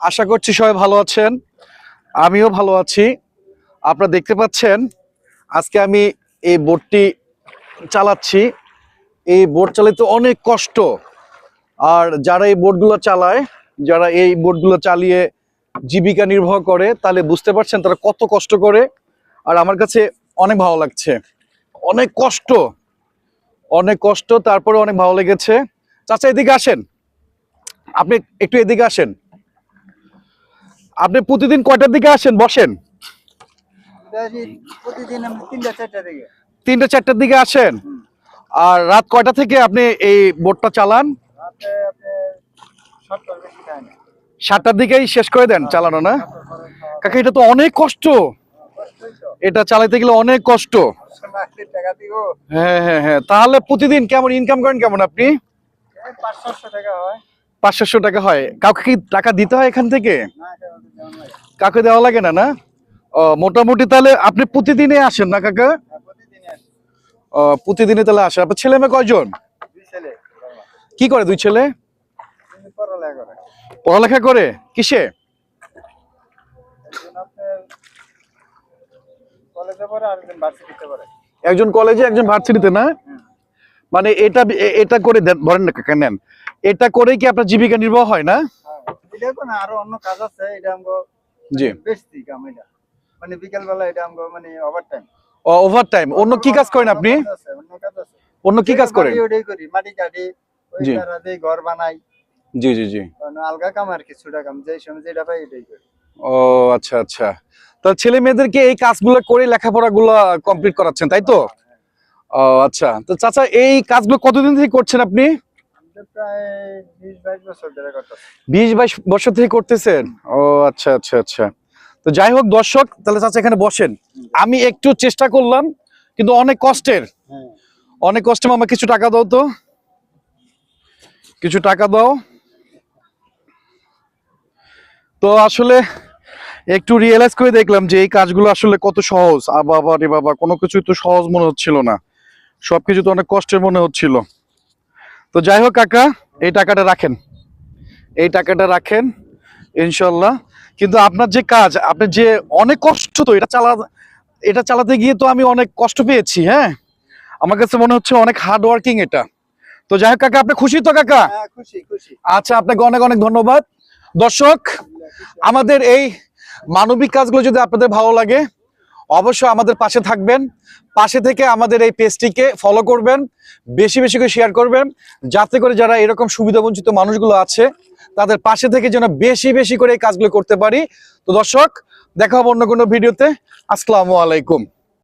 আশা করছি সবাই ভালো আছেন। আমিও ভালো আছি। আপনারা দেখতে পাচ্ছেন, আজকে আমি এই বোটটি চালাচ্ছি। এই বোট চালাতে অনেক কষ্ট। আর যারা এই বোটগুলো চালায়, যারা এই বোটগুলো চালিয়ে জীবিকা নির্বাহ করে, তাহলে বুঝতে পারছেন তারা কত কষ্ট করে। আর আমার কাছে অনেক ভালো লাগছে। অনেক কষ্ট। অনেক কষ্ট তারপরে অনেক ভালো লেগেছে। চাচা, এদিকে আসেন। আপনি একটু এদিকে আসেন। আপনি প্রতিদিন কয়টার দিকে আসেন? বসেন। তিনটা চারটার দিকে। আসেন? আর রাত কয়টা থেকে আপনি এই বোটটা চালান? সাতটার দিকেই শেষ করে দেন চালানো না? কাকা এটা তো অনেক কষ্ট। এটা চালাতে গেলে অনেক কষ্ট। হ্যাঁ হ্যাঁ হ্যাঁ। তাহলে প্রতিদিন কেমন ইনকাম করেন কেমন আপনি? হয়। পাঁচশো টাকা হয়। কাউকে কি টাকা দিতে হয় এখান থেকে? কাউকে দেওয়া লাগে না না? মোটামুটি তাহলে আপনি প্রতিদিনে আসেন না কাকা? প্রতিদিনে তাহলে আসেন। আপনার ছেলে মেয়ে কয়জন। কি করে দুই ছেলে? পড়ালেখা করে। কিসে? একজন কলেজে, একজন ভার্সিটিতে, না? মানে এটা এটা করে ধরেন না কাকা, নেন। এটা করেই কি আপনার জীবিকা নির্বাহ হয়, না? এটা কোনো আরও অন্য কাজ আছে এটা আমগো জি। বেশি কাম এটা। মানে বিকেল বেলা এটা আমগো মানে টাইম অন্য কি কাজ করেন আপনি? অন্য কাজ আছে অন্য কি কাজ করেন? মাটি করি মাটি কাটি ওই তারা দিয়ে ঘর বানাই। জি জি জি। মানে আলগা কাম আর কিছুটা কাম যে সময় যেটা পাই এটাই করি। ও আচ্ছা আচ্ছা। তা ছেলে মেয়েদেরকে এই কাজগুলো করে লেখাপড়া গুলো কমপ্লিট করাচ্ছেন তাই তো? ও আচ্ছা। তো চাচা এই কাজগুলো কতদিন থেকে করছেন আপনি? বিশ বাইশ বছর থেকে করতেছেন? ও আচ্ছা আচ্ছা আচ্ছা। তো যাই হোক দর্শক তাহলে চাচা এখানে বসেন। আমি একটু চেষ্টা করলাম কিন্তু অনেক কষ্টের। হ্যাঁ। অনেক কষ্টে মামা কিছু টাকা দাও তো। কিছু টাকা দাও। তো আসলে একটু রিয়েলাইজ করে দেখলাম যে এই কাজগুলো আসলে কত সহজ। বাবা রে বাবা কোনো কিছু তো সহজ মনে হচ্ছিল না। সবকিছু তো অনেক কষ্টের মনে হচ্ছিল। তো যাই হোক কাকা এই টাকাটা রাখেন। এই টাকাটা রাখেন ইনশাল্লাহ কিন্তু আপনার যে কাজ আপনি যে অনেক কষ্ট তো এটা চালা এটা চালাতে গিয়ে তো আমি অনেক কষ্ট পেয়েছি হ্যাঁ? আমার কাছে মনে হচ্ছে অনেক হার্ড ওয়ার্কিং এটা। তো যাই হোক কাকা আপনি খুশি তো কাকা? হ্যাঁ খুশি খুশি। আচ্ছা আপনাকে অনেক অনেক ধন্যবাদ। দর্শক আমাদের এই মানবিক কাজগুলো যদি আপনাদের ভালো লাগে অবশ্যই আমাদের পাশে থাকবেন, পাশে থেকে আমাদের এই পেজটিকে ফলো করবেন, বেশি বেশি করে শেয়ার করবেন, যাতে করে যারা এরকম সুবিধাবঞ্চিত মানুষগুলো আছে, তাদের পাশে থেকে যেন বেশি বেশি করে এই কাজগুলো করতে পারি। তো দর্শক, দেখা হবে অন্য কোনো ভিডিওতে। আসসালামু আলাইকুম।